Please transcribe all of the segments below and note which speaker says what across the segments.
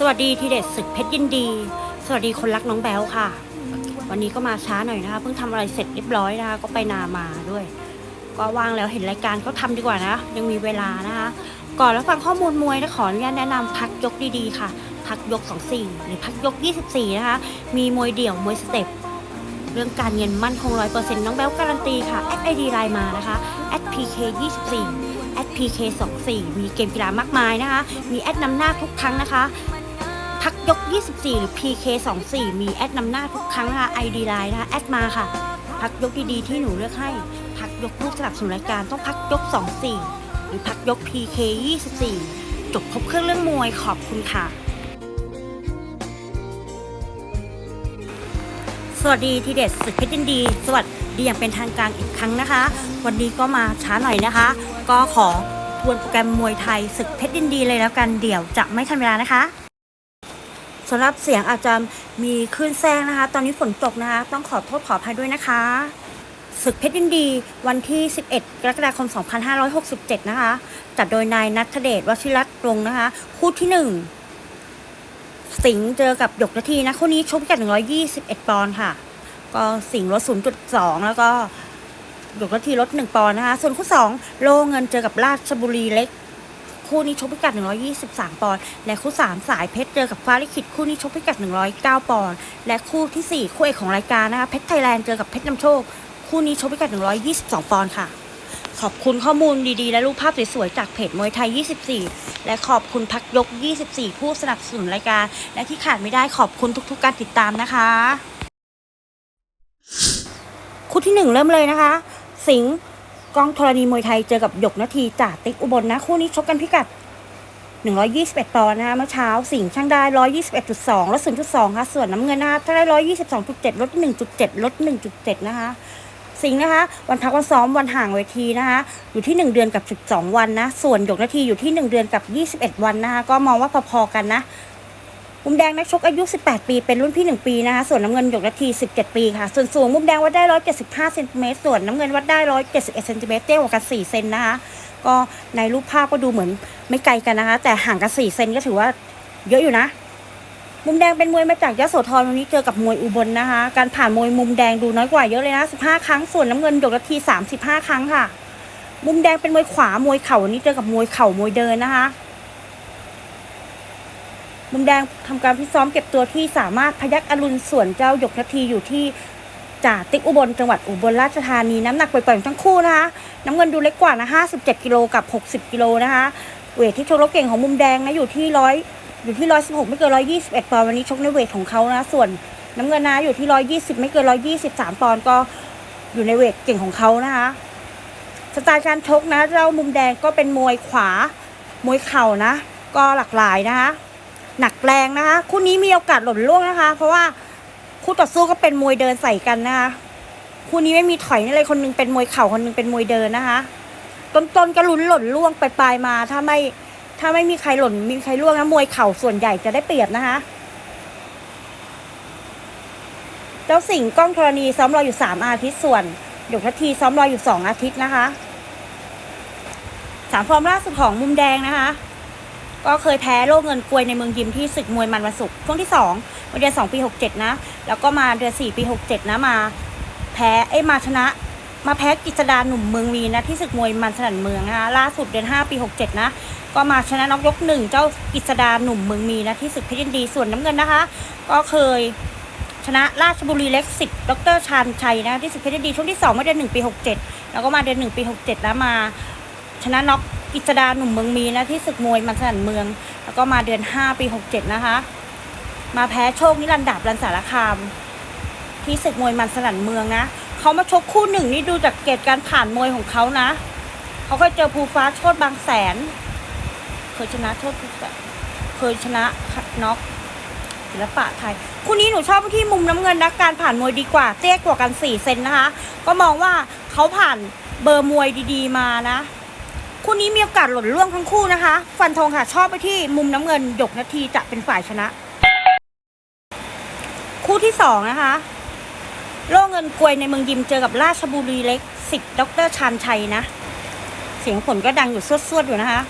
Speaker 1: สวัสดีทีเด็ดศึกเพชรยินดี สวัสดีคนรักน้องแบลค่ะ วันนี้ก็มาช้าหน่อยนะคะ เพิ่งทำอะไรเสร็จเรียบร้อยนะคะ ก็ไปนามาด้วย ก็ว่างแล้วเห็นรายการก็ทำดีกว่านะ ยังมีเวลานะคะ ก่อนแล้วฟังข้อมูลมวยนะขออนุญาตแนะนำพักยกดีๆค่ะ พักยก 24 หรือพักยก 24 นะคะ มีมวยเดี่ยวมวยสเต็ปเรื่องการเงินมั่นคง100%น้องแบลการันตีค่ะแอดไอดีไลน์มานะคะแอด PK 24แอด PK 24มีเกมกีฬามากมายนะคะ มีแอดนำหน้าทุกครั้งนะคะ พักยก 24 หรือ PK 24 มีแอดนำหน้าทุกครั้งนะคะ ID ไลน์นะคะ แอดมาค่ะ พักยกดีๆที่หนูเลือกให้ พักยกผู้สนับสนุนรายการต้องพักยก 24 หรือพักยก PK 24 จบครบเครื่องเรื่องมวยขอบคุณค่ะ สวัสดีทีเด็ดศึกเพชรยินดี สวัสดีอย่างเป็นทางการอีกครั้งนะคะ วันนี้ก็มาช้าหน่อยนะคะ ก็ขอทวนโปรแกรมมวยไทยศึกเพชรยินดีเลยแล้วกันเดี๋ยวจะไม่ทันเวลานะคะ สำหรับเสียงอาจจะมีคลื่นแซงนะคะ ตอนนี้ฝนตกนะคะ ต้องขอโทษขออภัยด้วยนะคะ ศึกเพชรยินดีวันที่ 11 กรกฎาคม 2567 นะคะ จัดโดยนายนัทเดชวชิรัตน์รงนะคะ คู่ที่ 1 สิงห์เจอกับหยกนาทีนะ คู่นี้ชกกัน121 ปอนด์ค่ะ ก็สิงห์ลด 0.2 แล้วก็หยกนาทีลด 1 ปอนด์นะคะ ส่วนคู่ 2 โลเงินเจอกับราชบุรีเล็ก คู่นี้ชกพิกัด 123 ปอนด์ และคู่ 3 สายเพชรเจอกับฟ้าลิขิตคู่นี้ชกพิกัด 109 ปอนด์ และคู่ทีสี่ 4 คู่เอกของรายการนะคะเพชรไทยแลนด์เจอกับเพชรนำโชค คู่นี้ชกพิกัด 122 ปอนด์ค่ะ ขอบคุณข้อมูลดีๆ และรูปภาพสวยๆ จากเพจมวยไทย 24 และขอบคุณพักยก 24 ผู้สนับสนุนรายการ และที่ขาดไม่ได้ขอบคุณทุกๆ การติดตามนะคะ คู่ที่หนึ่งเริ่มเลยนะคะ สิงห์ กองธรณีมวยไทยเจอกับหยกนาทีจ่าติ๊กอุบลนะ คู่นี้ชกกันพิกัด 121 ปอนด์นะคะเมื่อเช้าสิงห์ช่างได้ 121.2 ลด 0.2 ค่ะ ส่วนน้ำเงินนะคะถ้าได้ 122.7 ลด 1.7 ลด 1.7 นะคะ สิงห์นะคะ วันพักวันซ้อมวันห่างเวทีนะคะ อยู่ที่ 1 เดือนกับ 12 วันนะ ส่วนหยกนาทีอยู่ที่ 1 เดือนกับ 21 วันนะคะ ก็มองว่าพอๆกันนะ มุมแดงนักชกอายุ 18 ปี เป็นรุ่นพี่ 1 ปีนะคะ ส่วนน้ำเงินหยกนาที 17 ปีค่ะ ส่วนสูงมุมแดงวัดได้ 175เซนติเมตรส่วนน้ำเงินวัดได้ 171เซนติเมตรเตี้ยกว่ากัน 4 เซนนะคะ ก็ในรูปภาพก็ดูเหมือนไม่ไกลกันนะคะ แต่ห่างกัน 4 เซนก็ถือว่าเยอะอยู่นะ มุมแดงเป็นมวยมาจากยโสธรวันนี้เจอกับมวยอุบลนะคะ การผ่านมวยมุมแดงดูน้อยกว่าเยอะเลยนะ 15 ครั้ง ส่วนน้ำเงินหยกนาที 35 ครั้งค่ะ มุมแดงเป็นมวยขวามวยเข่าวันนี้เจอกับมวยเข่ามวยเดินนะคะ มุมแดงทำการพิซ้อมเก็บตัวที่สามารถพยักอรุณส่วนเจ้าหยกนาทีอยู่ที่จ่าติ๊กอุบลจังหวัดอุบลราชธานีน้ำหนักปล่อยๆทั้งคู่นะคะน้ำเงินดูเล็กกว่านะ57กิโลกับ 60กิโลนะคะเวทที่ชกรบเก่งของมุมแดงนะอยู่ที่ร้อยอยู่ที่ร้อยสิบหกไม่เกินร้อยยี่สิบเอ็ดปอนด์วันนี้ชกในเวทของเขานะ ส่วนน้ำเงินนะอยู่ที่ร้อยยี่สิบไม่เกินร้อยยี่สิบสามปอนด์ก็อยู่ในเวทเก่งของเขานะคะสไตล์การชกนะเจ้ามุมแดงก็เป็นมวยขวา มวยเข่านะ ก็หลากหลายนะคะ หนักแรงนะคะ คู่นี้มีโอกาสหล่นล่วงนะคะ เพราะว่าคู่ต่อสู้ก็เป็นมวยเดินใส่กันนะคะคู่นี้ไม่มีถอยนี่เลยคนหนึงเป็นมวยเข่าคนหนึงเป็นมวยเดินนะคะ ต้นๆก็ลุ้นหล่นล่วงไปปลายมา ถ้าไม่ถ้าไม่มีใครหล่นมีใครล่วงนะมวยเข่าส่วนใหญ่จะได้เปรียบนะคะ เจ้าสิงห์กล้องธรณีซ้อมรออยู่สามอาทิตย์ส่วนหยกทัทีซ้อมรออยู่สองอาทิตย์นะคะสามฟอร์มล่าสุดของมุมแดงนะคะ ก็เคยแพ้โล่เงินกลวยในเมืองยิมที่ศึกมวยมันวันศุกร์ช่วงที่สองเดือนสองปีหกเจ็ดนะ แล้วก็มาเดือนสี่ปีหกเจ็ดนะมาแพ้เอ้มาชนะ มาแพ้กิจดาหนุ่มเมืองวีนะที่ศึกมวยมันสนั่นเมืองนะคะล่าสุดเดือนห้าปีหกเจ็ดนะก็มาชนะน็อกยกหนึ่งเจ้ากิจดาหนุ่มเมืองมีนะที่ศึกเพชรยินดีส่วนน้ำเงินนะคะ ก็เคยชนะราชบุรีเล็กสิบดรชาญชัยนะที่ศึกเพชรยินดีช่วงที่สองเมื่อเดือนหนึ่งปีหกเจ็ดแล้วก็มาเดือนหนึ่งปีหกเจ็ดนะมาชนะน็อก กิจดาหนุ่มเมืองมีนะที่ศึกมวยมันสนันเมือง แล้วก็มาเดือนห้าปีหกเจ็ดนะคะ มาแพ้โชคนิรันดาบรันสารคาม ที่ศึกมวยมันสนันเมืองนะเขามาชกคู่หนึ่งนี่ดูจากเกตการผ่านมวยของเขานะเขาเคยเจอภูฟ้าโชดบางแสน เคยชนะโชดเคยชนะน็อกศิลปะไทยคู่นี้หนูชอบที่มุมน้ำเงินนะการผ่านมวยดีกว่าเตี้ยกว่ากันสี่เซนนะคะ ก็มองว่าเขาผ่านเบอร์มวยดี ๆ มานะ คู่นี้มีโอกาสหล่นล่วงทั้งคู่นะคะ ฟันธงค่ะชอบไปที่มุมน้ำเงินหยกนาทีจะเป็นฝ่ายชนะ คู่ที่สองนะคะโล่เงินกลวยในเมืองยิมเจอกับราชบุรีเล็กสิบดรชานชัยนะ เสียงผลก็ดังอยู่สวดๆอยู่นะคะ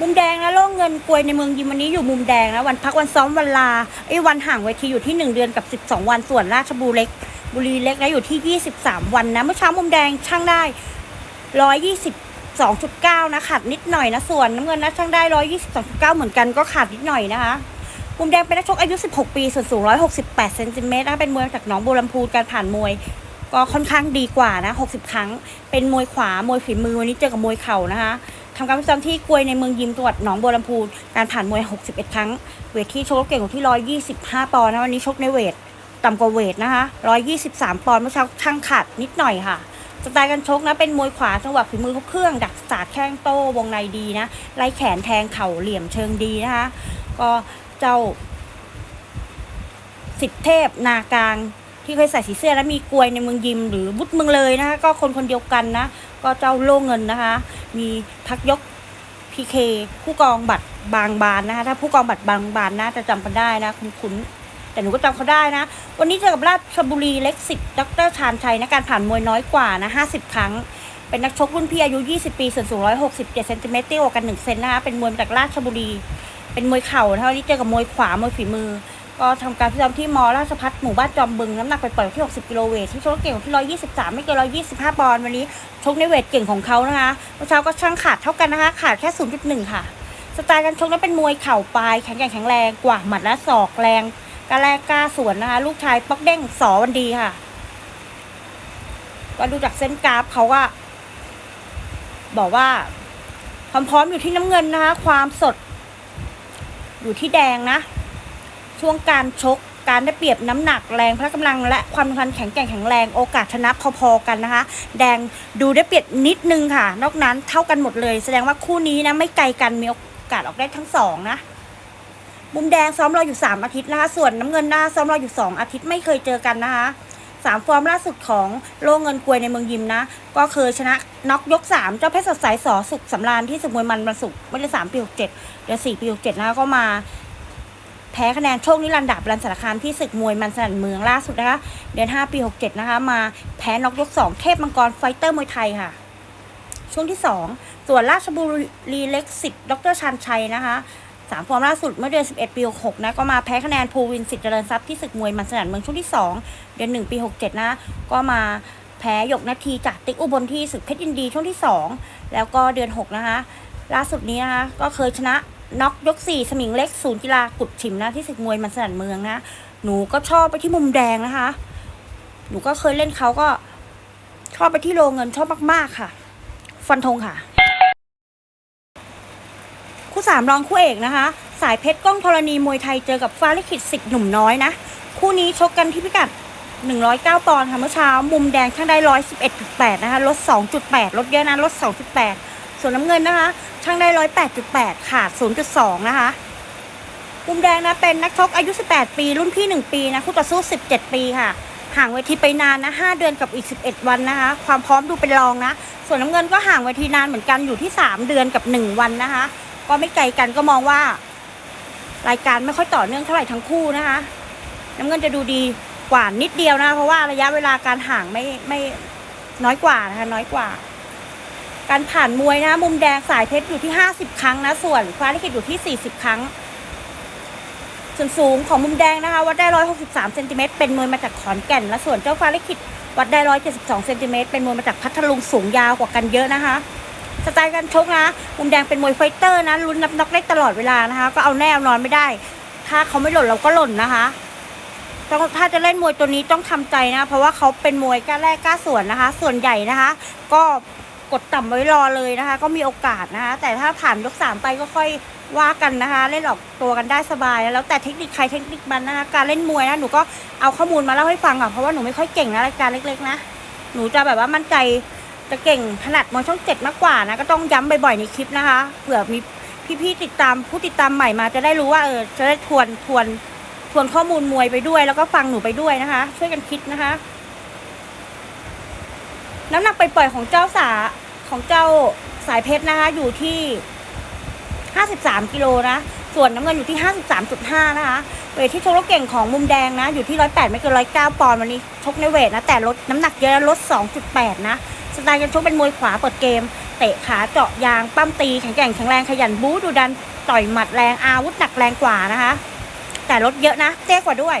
Speaker 1: มุมแดงนะโล่เงินกลวยในเมืองยิมวันนี้อยู่มุมแดงนะวันพักวันซ้อมวันลาไอ้วันห่างเวทีอยู่ที่ 1 เดือนกับ 12 วันส่วนราชบุรีเล็ก บุรีเล็กนะอยู่ที่ 23 วันนะเมื่อเช้ามุมแดงช่างได้ 122.9 นะขาดนิดหน่อยนะส่วนน้ำเงินนะช่างได้ 122.9 เหมือนกันก็ขาดนิดหน่อยนะคะมุมแดงเป็นนักชกอายุ 16 ปี ส่วนสูง 168 เซนติเมตรนะเป็นมวยจากหนองบัวลำพูการผ่านมวย ก็ค่อนข้างดีกว่านะ 60 ครั้ง เป็นมวยขวามวยฝีมือวันนี้เจอกับมวยเข่านะคะทำการประจำที่กลวยในเมืองยิมจังหวัดหนองบัวลำพูการผ่านมวย 61 ครั้ง เวทที่ชกเก่งขอยู่ที่ 125 ปอนด์นะวันนี้ชกในเวทต่ำกว่าเวทนะคะ 123 ปอนด์เมื่อเช้าช่างขาดนิดหน่อยค่ะ สไตล์การชกนะเป็นมวยขวาจังหวะฝีมือครบเครื่อง ดักสาดแข้งโต้วงในดีนะไล่แขนแทงเข่าเหลี่ยมเชิงดีนะคะ ก็เจ้าสิทธิเทพนากลางที่เคยใส่สีเสื้อแล้วมีกลวยในเมืองยิมหรือบุตรเมืองเลยนะคะก็คนคนเดียวกันนะ ก็เจ้าโล่เงินนะคะ มีพักยกพีเคผู้กองบัตรบางบานนะคะถ้าผู้กองบัตรบางบานนะจะจำกันได้นะคุ้นๆ แต่หนูก็จำเขาได้นะ วันนี้เจอกับราชบุรีเล็กสิทธิ์ดรชาญชัยนะการผ่านมวยน้อยกว่านะ50ครั้ง เป็นนักชกรุ่นพี่อายุ 20 ปีส่วนสูง 167เซนติเมตรเตี้ยกว่ากัน1เซนนะคะ เป็นมวยจากราชบุรี เป็นมวยเข่านะคะวันนี้เจอกับมวยขวามวยฝีมือ ก็ทำการพิจารณาที่มอราชพัฒหมู่บ้านจอมบึง น้ำหนักไปปล่อยที่ 60 กิโลเวทที่ชกเก่งที่ 123 ไม่เกิน 125 ปอนด์วันนี้ชกในเวทเก่งของเขานะคะเมื่อเช้าก็ช่างขาดเท่ากันนะคะ ขาดแค่ 0.1 ค่ะสไตล์การชกนั้นเป็นมวยเข่าปลายแข็งแกร่งแข็งแรงกว่าหมัดและศอกแรง กะแลกกาสวนนะคะ ลูกชายป๊อกเด้งสอวันดีค่ะ ก็ดูจากเส้นกราฟเขาว่าบอกว่า ความพร้อมอยู่ที่น้ำเงินนะคะ ความสด อยู่ที่แดงนะ ช่วงการชกการได้เปรียบน้ำหนักแรงพละกำลังและความทันแข็งแกร่งแข็งแรงโอกาสชนะพอๆกันนะคะ แดงดูได้เปรียบนิดนึงค่ะ นอกนั้นเท่ากันหมดเลย แสดงว่าคู่นี้นะไม่ไกลกันมีโอกาสออกได้ทั้งสองนะ มุมแดงซ้อมรออยู่ 3 อาทิตย์นะคะ ส่วนน้ำเงินหน้าซ้อมรออยู่ 2 อาทิตย์ไม่เคยเจอกันนะคะสามฟอร์มล่าสุดของโลเงินกลวยในเมืองยิมนะ ก็เคยชนะน็อกยก 3 เจ้าเพชรสดใสสอสุขสำราญที่สมวยมันมาสุกไม่ได้สามปีหกเจ็ดเดือนสี่ปีหกเจ็ดนะคะก็มา แพ้คะแนนโชคนิรันดาบรันสารคามที่ศึกมวยมันสนั่นเมืองล่าสุดนะคะ เดือน5ปี67นะคะ มาแพ้น็อกยก2เทพมังกรไฟเตอร์มวยไทยค่ะ ช่วงที่2ส่วนราชบุรีเล็กสิทธิ์ดรชันชัยนะคะ สามฟอร์มล่าสุดเมื่อเดือน 11 ปี 66 นะ ก็มาแพ้คะแนนภูวินสิทธิ์เจริญทรัพย์ที่ศึกมวยมันสนันเมืองช่วงที่ 2 เดือน 1 ปี 67 นะ ก็มาแพ้หยกนาทีจากติ๊กอุบลที่ศึกเพชรยินดีช่วงที่ 2 แล้วก็เดือน 6 นะคะ ล่าสุดนี้นะคะ ก็เคยชนะน็อกยก 4 สมิงเล็กศูนย์กีฬากุดฉิมนะที่ศึกมวยมันสนันเมืองนะ หนูก็ชอบไปที่มุมแดงนะคะ หนูก็เคยเล่นเขาก็ชอบไปที่โรงเงินชอบมากๆค่ะ ฟันธงค่ะ คู่สามรองคู่เอกนะคะ สายเพชรก้องธรณีมวยไทยเจอกับฟ้าลิขิตสิทธิ์หนุ่มน้อยนะ คู่นี้ชกกันที่พิกัด 109 ปอนด์ค่ะเมื่อเช้า มุมแดงช่างได้ 111.8 นะคะลด 2.8 ลดเยอะนะลด 2.8 ส่วนน้ำเงินนะคะ ช่างได้ 108.8 ขาด 0.2 นะคะ มุมแดงนะเป็นนักชกอายุ 18 ปี รุ่นพี่ 1 ปีนะคู่ต่อสู้ 17 ปีค่ะห่างเวทีไปนานนะ5เดือนกับอีก 11 วันนะคะ ความพร้อมดูเป็นรองนะ ส่วนน้ำเงินก็ห่างเวทีนานเหมือนกันอยู่ที่ 3 เดือนกับ 1 วันนะคะ ก็ไม่ไกลกันก็มองว่า รายการไม่ค่อยต่อเนื่องเท่าไหร่ทั้งคู่นะคะ น้ำเงินจะดูดีกว่านิดเดียวนะเพราะว่าระยะเวลาการห่างไม่ไม่น้อยกว่านะคะน้อยกว่า การผ่านมวยนะมุมแดงสายเพชรอยู่ที่50ครั้งนะส่วนฟ้าลิขิตอยู่ที่40ครั้ง ส่วนสูงของมุมแดงนะคะวัดได้163เซนติเมตรเป็นมวยมาจากขอนแก่นและส่วนเจ้าฟ้าลิขิตวัดได้172เซนติเมตรเป็นมวยมาจากพัทลุงสูงยาวกว่ากันเยอะนะคะ สไตล์การชกนะมุมแดงเป็นมวยไฟเตอร์นะลุ้นนับน็อกได้ตลอดเวลานะคะ ก็เอาแน่เอานอนไม่ได้ ถ้าเขาไม่หล่นเราก็หล่นนะคะต้องถ้าจะเล่นมวยตัวนี้ต้องทำใจนะ เพราะว่าเขาเป็นมวยกล้าแรกกล้าสวนนะคะ ส่วนใหญ่นะคะ ก็กดต่ำไว้รอเลยนะคะ ก็มีโอกาสนะคะ แต่ถ้าผ่านยกสามไปก็ค่อยว่ากันนะคะ เล่นออกตัวกันได้สบายแล้วแต่เทคนิคใครเทคนิคมันนะคะการเล่นมวยนะหนูก็เอาข้อมูลมาเล่าให้ฟังอะเพราะว่าหนูไม่ค่อยเก่งนะรายการเล็ก ๆ นะหนูจะแบบว่ามั่นใจ จะเก่งถนัดมวยช่องเจ็ดมากกว่านะ ก็ต้องย้ำบ่อยๆในคลิปนะคะเผื่อมีพี่ๆติดตามผู้ติดตามใหม่มาจะได้รู้ว่าเออจะได้ทวนทวนทวนข้อมูลมวยไปด้วย แล้วก็ฟังหนูไปด้วยนะคะ ช่วยกันคิดนะคะ น้ำหนักไปปล่อยของเจ้าสาของเจ้าสายเพชรนะคะ อยู่ที่53กิโลนะส่วนน้ำเงินอยู่ที่53.5นะคะเวทที่ชกแล้วเก่งของมุมแดงนะ อยู่ที่108ไม่เกิน109ปอนด์วันนี้ชกในเวทนะแต่ลดน้ำหนักเยอะลด2.8นะ สไตล์การชกเป็นมวยขวาเปิดเกม เตะขาเจาะยางปั้มตีแข็งแกร่งแข็งแรงขยันบู๊ดูดันต่อยหมัดแรงอาวุธหนักแรงกว่านะคะ แต่ลดเยอะนะเตี้ยกว่าด้วย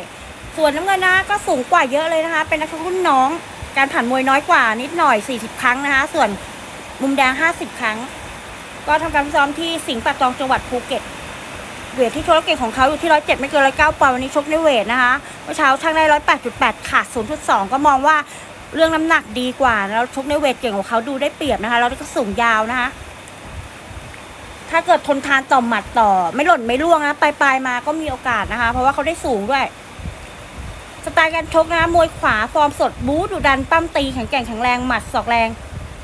Speaker 1: ส่วนน้ำเงินนะก็สูงกว่าเยอะเลยนะคะ เป็นนักชกรุ่นน้อง การผ่านมวยน้อยกว่านิดหน่อย 40 ครั้งนะคะ ส่วนมุมแดง 50 ครั้ง ก็ทำการซ้อมที่สิงห์ปะตองจังหวัดภูเก็ตเวทที่ชกเก่งของเขาอยู่ที่ร้อยเจ็ดไม่เกินร้อยเก้าปอนด์วันนี้ชกในเวทนะคะเมื่อเช้าช่างได้ร้อยแปดจุดแปดขาดศูนย์จุดสองก็มองว่า เรื่องน้ำหนักดีกว่า แล้วชกในเวทเก่งกว่าเขาดูได้เปรียบนะคะ แล้วก็สูงยาวนะคะ ถ้าเกิดทนทานต่อหมัดต่อ ไม่หล่นไม่ร่วงนะปลายปลายๆมาก็มีโอกาสนะคะ เพราะว่าเขาได้สูงด้วย สไตล์การชกนะมวยขวาฟอร์มสดบู๊ดุดันปั้มตีแข็งแกร่งแข็งแรงหมัดศอกแรง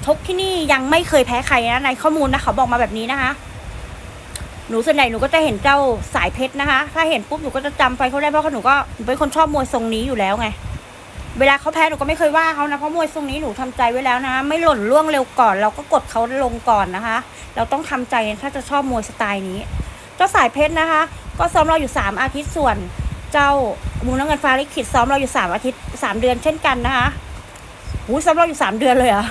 Speaker 1: ชกที่นี่ยังไม่เคยแพ้ใครนะในข้อมูลนะเขาบอกมาแบบนี้นะคะ หนูส่วนใหญ่หนูก็จะเห็นเจ้าสายเพชรนะคะ ถ้าเห็นปุ๊บหนูก็จะจำไฟเขาได้เพราะหนูก็หนูเป็นคนชอบมวยทรงนี้อยู่แล้วไง เวลาเขาแพ้หนูก็ไม่เคยว่าเขานะเพราะมวยทรงนี้หนูทำใจไว้แล้วนะ ไม่หล่นล่วงเร็วก่อน เราก็กดเขาลงก่อนนะคะ เราต้องทำใจถ้าจะชอบมวยสไตล์นี้ เจ้าสายเพชรนะคะ ก็ซ้อมเราอยู่สามอาทิตย์ส่วน เจ้ามูน้ำเงินฟ้าลิขิตซ้อมเราอยู่สามอาทิตย์สามเดือนเช่นกันนะคะหูซ้อมเราอยู่สามเดือนเลยอะ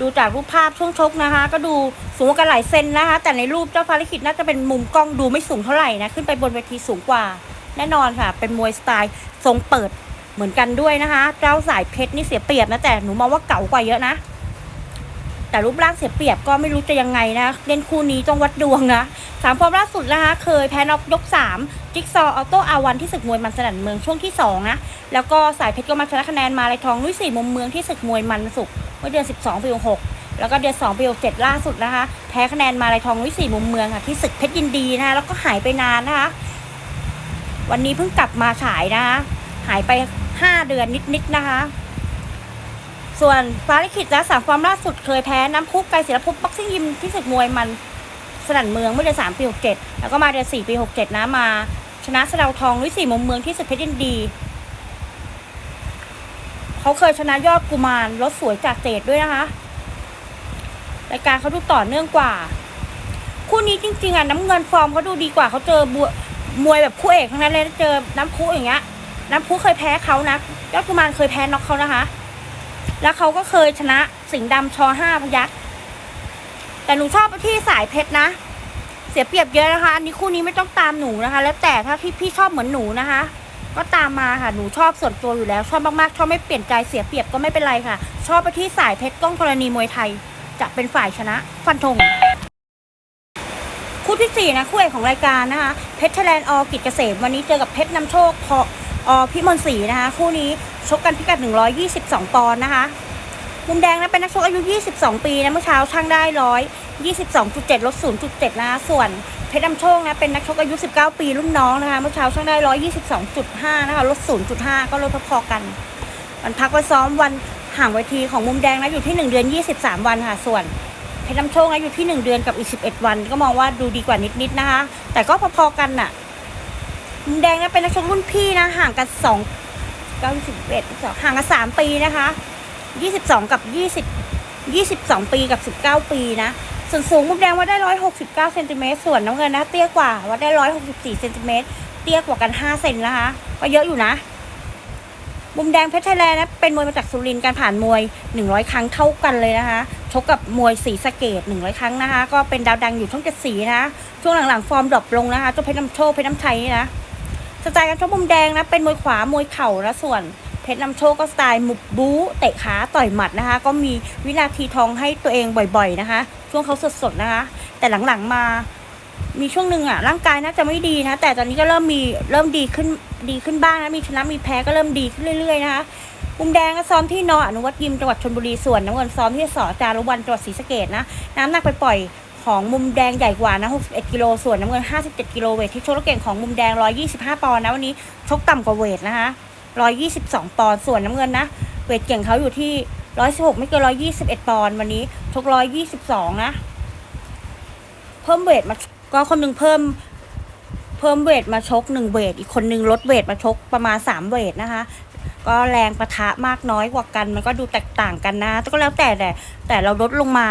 Speaker 1: ดูจากรูปภาพช่วงชกนะคะ ก็ดูสูงกันหลายเซนนะคะ แต่ในรูปเจ้าฟาริคิดน่าจะเป็นมุมกล้องดูไม่สูงเท่าไหร่นะขึ้นไปบนเวทีสูงกว่า แน่นอนค่ะ เป็นมวยสไตล์ทรงเปิด เหมือนกันด้วยนะคะ เจ้าสายเพชรนี่เสียเปรียบนะแต่หนูมองว่าเก่ากว่าเยอะนะ แต่รูปร่างเสียเปรียบก็ไม่รู้จะยังไงนะเล่นคู่นี้ต้องวัดดวงนะสามฟอร์มล่าสุดนะคะ เคยแพ้น็อกยกสามจิ๊กซอออโต้อาวันที่ศึกมวยมันสนั่นเมืองช่วงที่สองนะแล้วก็สายเพชรก็มาชนะคะแนนมาลายทองลุยสี่มุมเมืองที่ศึกมวยมันสุกเมื่อเดือน12ปี66แล้วก็เดือน2ปี67ล่าสุดนะคะ แพ้คะแนนมาลายทองลุยสี่มุมเมืองค่ะ ที่ศึกเพชรยินดีนะคะแล้วก็หายไปนานนะคะ วันนี้เพิ่งกลับมาฉายนะคะ หายไป 5เดือนนิดๆนะคะ ส่วนฟ้าลิขิตและสามฟอร์มล่าสุดเคยแพ้น้ำพุไกลศิลปภพบ็อกซิ่งยิมที่ศึกมวยมันสนั่นเมืองเมื่อเดือน3ปี67แล้วก็มาเดือน4ปี67นะมา ชนะสะเดาทองลุยสี่มุมเมืองที่ศึกเพชรยินดีเขาเคยชนะยอดกุมารรถสวยจากเจดด้วยนะคะรายการเขาดูต่อเนื่องกว่า คู่นี้จริง ๆอะน้ำเงินฟอร์มเขาดูดีกว่าเขาเจอบัวมวยแบบคู่เอกทั้งนั้นเลยเจอน้ำพุอย่างเงี้ย น้ำพุเคยแพ้เขานะยอดกุมารเคยแพ้น็อกเขานะคะ แล้วเขาก็เคยชนะสิงห์ดำชอห้าพยักแต่หนูชอบที่สายเพชรนะ เสียเปรียบเยอะนะคะ อันนี้คู่นี้ไม่ต้องตามหนูนะคะ แล้วแต่ถ้าที่พี่ชอบเหมือนหนูนะคะ ก็ตามมาค่ะ หนูชอบส่วนตัวอยู่แล้ว ชอบมากๆ ชอบไม่เปลี่ยนใจ เสียเปรียบก็ไม่เป็นไรค่ะ ชอบไปที่สายเพชรก้องกรณีมวยไทย จะเป็นฝ่ายชนะ ฟันธง คู่ที่สี่นะ คู่เอกของรายการนะคะ เพชรแลนด์ออกิจเกษม วันนี้เจอกับเพชรนำโชคพอ อพิมลศรีนะคะ คู่นี้ชกกันพิกัด 122 ปอนด์นะคะมุมแดงนะเป็นนักชกอายุ 22 ปีนะเมื่อเช้าช่างได้ 122.7 ลด 0.7 นะคะส่วนเพชรนำโชคนะเป็นนักชกอายุ 19 ปีรุ่นน้องนะคะเมื่อเช้าช่างได้ 122.5 นะคะลด 0.5 ก็ลดพอๆกันวันพักไว้ซ้อมวันห่างเวทีของมุมแดงนะอยู่ที่ 1 เดือน 23 วันค่ะส่วนเพชรน้ำโชคนะอยู่ที่ 1 เดือนกับอีก 11 วัน ก็มองว่าดูดีกว่านิดๆนะคะ แต่ก็พอๆกันน่ะ มุมแดงนะเป็นนักชกรุ่นพี่นะ ห่างกัน2 91ห่างกัน3ปีนะคะ22กับ20 22ปีกับ19ปีนะ ส่วนสูงมุมแดงว่าได้169เก้าเซนติเมตรส่วนน้ำเงินนะเตี้ยกว่าว่าได้164เซนติเมตรเตี้ยกว่ากัน5เซนนะคะ ก็เยอะอยู่นะ มุมแดงเพชรไทยแลนด์นะเป็นมวยมาจากสุรินทร์การผ่านมวย100ครั้งเท่ากันเลยนะคะชกกับมวยสีสะเกด100ครั้งนะคะ ก็เป็นดาวดังอยู่ช่องเจ็ดสีนะช่วงหลังๆฟอร์มดรอปลงนะคะเจ้าเพชรน้ำโชคเพชรน้ำชัยนะ สไตล์การชกมุมแดงนะเป็นมวยขวามวยเข่านะส่วนเพชรนำโชคก็สไตล์มุบบู๊เตะขาต่อยหมัดนะคะ ก็มีวินาทีทองให้ตัวเองบ่อยๆนะคะ ช่วงเขาสดๆนะคะ แต่หลังๆมามีช่วงหนึ่งอะร่างกายน่าจะไม่ดีนะ แต่ตอนนี้ก็เริ่มมีเริ่มดีขึ้นดีขึ้นบ้างนะมีชนะมีแพ้ก็เริ่มดีขึ้นเรื่อยๆนะคะมุมแดงก็ซ้อมที่นออนุวัตยิมจังหวัดชลบุรีส่วนน้ำเงินซ้อมที่สอจารุวันจังหวัดศรีสะเกดนะน้ำหนักไปปล่อย ของมุมแดงใหญ่กว่านะ 61 กิโล ส่วนน้ำเงิน 57 กิโลเวทที่ชกแล้วเก่งของมุมแดง 125 ปอนด์นะวันนี้ชกต่ำกว่าเวทนะคะ 122 ปอนด์ ส่วนน้ำเงินนะ เวทเก่งเขาอยู่ที่ 116 ไม่เกิน 121 ปอนด์วันนี้ชก 122 นะ เพิ่มเวทมาก็คนหนึ่งเพิ่มเพิ่มเวทมาชกหนึ่งเวทอีกคนหนึ่งลดเวทมาชกประมาณสามเวทนะคะ ก็แรงประทะมากน้อยกว่ากัน มันก็ดูแตกต่างกันนะแต่ก็แล้วแต่แต่แต่เราลดลงมา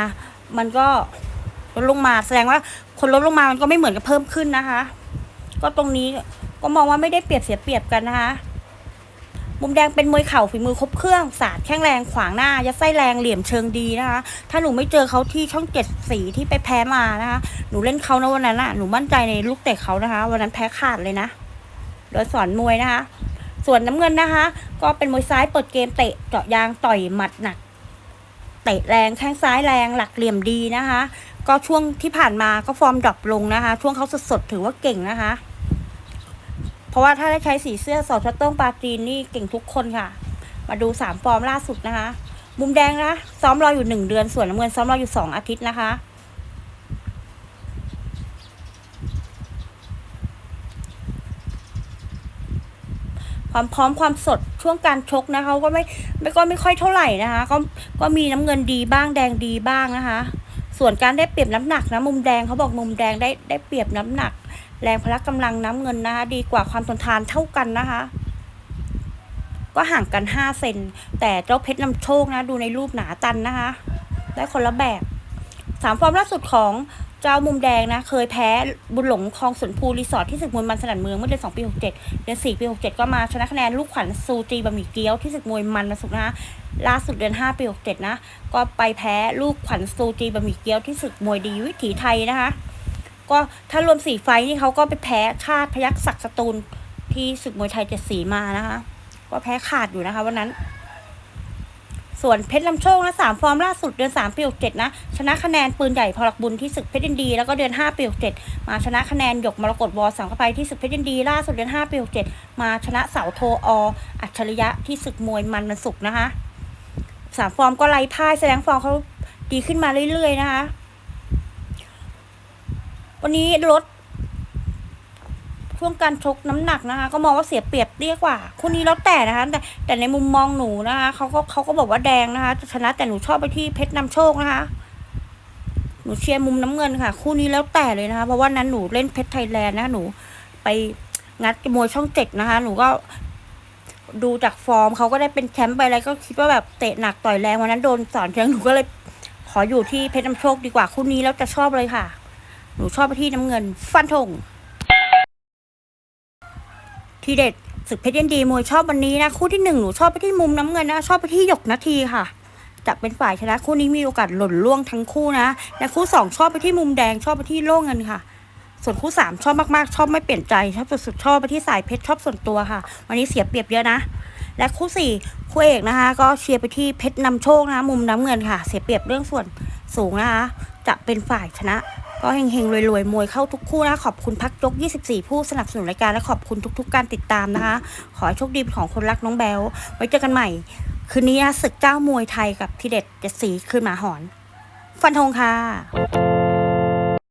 Speaker 1: มันก็ ลดลงมา แสดงว่าคนลดลงมามันก็ไม่เหมือนกับเพิ่มขึ้นนะคะ ก็ตรงนี้ก็มองว่าไม่ได้เปรียบเสียเปรียบกันนะคะ มุมแดงเป็นมวยเข่าฝีมือครบเครื่องศาสตร์แข้งแรงขวางหน้า ยัดไส้แรงเหลี่ยมเชิงดีนะคะ ถ้าหนูไม่เจอเขาที่ช่องเจ็ดสีที่ไปแพ้มานะคะ หนูเล่นเขานะวันนั้นอะหนูมั่นใจในลูกเตะเขานะคะ วันนั้นแพ้ขาดเลยนะโดยสอนมวยนะคะ ส่วนน้ำเงินนะคะ ก็เป็นมวยซ้ายเปิดเกมเตะเจาะยางต่อยหมัดหนัก เตะแรงแข้งซ้ายแรงหลักเหลี่ยมดีนะคะ ก็ช่วงที่ผ่านมาก็ฟอร์มดรอปลงนะคะ ช่วงเขาสดๆถือว่าเก่งนะคะ เพราะว่าถ้าได้ใช้สีเสื้อสอดชัตต้งปาจีนนี่เก่งทุกคนค่ะ มาดูสามฟอร์มล่าสุดนะคะ มุมแดงนะซ้อมรออยู่หนึ่งเดือนส่วนน้ำเงินซ้อมรออยู่สองอาทิตย์นะคะ ความพร้อมความสดช่วงการชกนะคะก็ไม่ไม่ก็ไม่ค่อยเท่าไหร่นะคะ ก็ก็มีน้ำเงินดีบ้างแดงดีบ้างนะคะ ส่วนการได้เปรียบน้ำหนักนะมุมแดงเขาบอกมุมแดงได้ได้เปรียบน้ำหนัก แรงพละกำลังน้ำเงินนะคะดีกว่าความทนทานเท่ากันนะคะ ก็ห่างกันห้าเซนแต่เจ้าเพชรนำโชคนะ ดูในรูปหนาตันนะคะ ได้คนละแบบสามฟอร์มล่าสุดของ เจ้ามุมแดงนะ เคยแพ้บุญหลงคลองสวนภูรีสอร์ทที่ศึกมวยมันสนันเมืองเมื่อเดือนสองปีหกเจ็ดเดือนสี่ปีหกเจ็ดก็มาชนะคะแนนลูกขวัญซูจีบะหมี่เกี๊ยวที่ศึกมวยมันมาสุกนะคะล่าสุดเดือนห้าปีหกเจ็ดนะ ก็ไปแพ้ลูกขวัญซูจีบะหมี่เกี๊ยวที่ศึกมวยดีวิถีไทยนะคะ ก็ถ้ารวมสี่ไฟนี่เขาก็ไปแพ้ชาติพยักศักดิ์สตูลที่ศึกมวยไทยเจ็ดสีมานะคะ ก็แพ้ขาดอยู่นะคะวันนั้น ส่วนเพชรลำโชคนะสามฟอร์มล่าสุดเดือนสามปีหกเจ็ดนะ ชนะคะแนนปืนใหญ่พอลักบุญที่ศึกเพชรยินดี แล้วก็เดือนห้าปีหกเจ็ดมาชนะคะแนนหยกมรกตวอสังกไปที่ศึกเพชรยินดี ล่าสุดเดือนห้าปีหกเจ็ดมาชนะเสาโทออัจฉริยะที่ศึกมวยมันมันสุกนะคะสามฟอร์มก็ไล่พ่ายแสดงฟอร์มเขาดีขึ้นมาเรื่อยๆนะคะ วันนี้ลด ช่วงการชกน้ำหนักนะคะ ก็มองว่าเสียเปรียบเรียกว่าคู่นี้แล้วแต่นะคะ แต่แต่ในมุมมองหนูนะคะเขาก็เขาก็บอกว่าแดงนะคะจะชนะแต่หนูชอบไปที่เพชรนำโชคนะคะหนูเชียร์มุมน้ำเงินค่ะ คู่นี้แล้วแต่เลยนะคะ เพราะว่านั้นหนูเล่นเพชรไทยแลนด์นะคะหนูไปงัดมวยช่องเจ็ดนะคะ หนูก็ดูจากฟอร์มเขาก็ได้เป็นแชมป์ไปอะไรก็คิดว่าแบบเตะหนักต่อยแรงวันนั้นโดนสอนเชียงหนูก็เลยขออยู่ที่เพชรนำโชคดีกว่าคู่นี้แล้วจะชอบเลยค่ะ หนูชอบไปที่น้ำเงิน ฟันธง ทีเด็ดศึกเพชรยินดีมวยชอบวันนี้นะ คู่ที่หนึ่งหนูชอบไปที่มุมน้ำเงินนะ ชอบไปที่หยกนาทีค่ะจะเป็นฝ่ายชนะคู่นี้มีโอกาสหล่นล่วงทั้งคู่นะและคู่สองชอบไปที่มุมแดงชอบไปที่โล่เงินค่ะ ส่วนคู่สามชอบมากๆ ชอบไม่เปลี่ยนใจชอบสุดๆชอบไปที่สายเพชรชอบส่วนตัวค่ะ วันนี้เสียเปรียบเยอะนะ และคู่สี่คู่เอกนะคะ ก็เชียร์ไปที่เพชรนำโชคนะ มุมน้ำเงินค่ะ เสียเปรียบเรื่องส่วนสูงนะคะ จะเป็นฝ่ายชนะ ก็เฮงๆรวยๆมวยเข้าทุกคู่นะขอบคุณพักยก 24 ผู้สนับสนุนรายการและขอบคุณทุก ๆ การติดตามนะคะ ขอให้โชคดีเป็นของคนรักน้องแบลไว้เจอกันใหม่ คืนนี้นะศึกเจ้ามวยไทยกับทีเด็ดเจ็ดสีคืนหมาหอน ฟันธงค่ะ